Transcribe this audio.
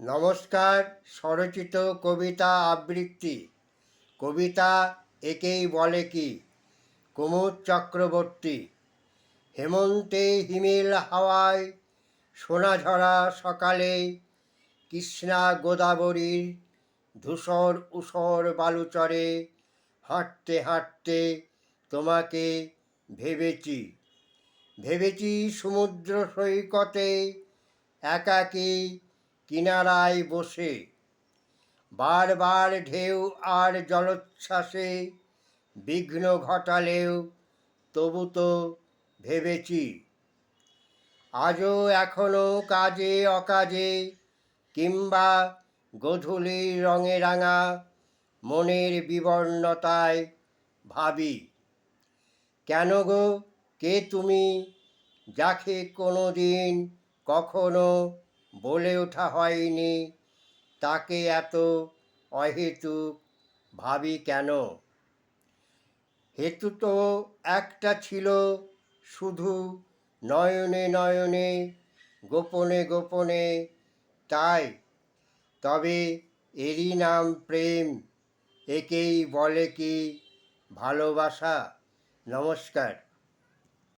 নমস্কার, স্বরচিত কবিতা আবৃত্তি। কবিতা একেই বলে কি? কুমুদ চক্রবর্তী, হেমন্তে হিমেল হাওয়ায়, সোনাঝরা সকালে, কৃষ্ণা গোদাবরীর ধূসর উষর বালুচরে, হাঁটতে হাঁটতে তোমাকে ভেবেছি। ভেবেছি সমুদ্র সৈকতে একাকী কিনারায় বসে, বারবার ঢেউ আর জলোচ্ছ্বাসে বিঘ্ন ঘটালেও তবু তো ভেবেছি। আজও এখনও কাজে অকাজে কিংবা গধূলি রঙে রাঙা মনের বিবর্ণতায় ভাবি, কেন গো, কে তুমি, যাকে কোনো দিন কখনো বলে ওঠা হয়নি। তাকে এত অহেতুক ভাবি কেন? হেতু তো একটা ছিল শুধু নয়নে নয়নে, গোপনে গোপনে, তাই। তবে এরই নাম প্রেম, একেই বলে কি ভালোবাসা? নমস্কার।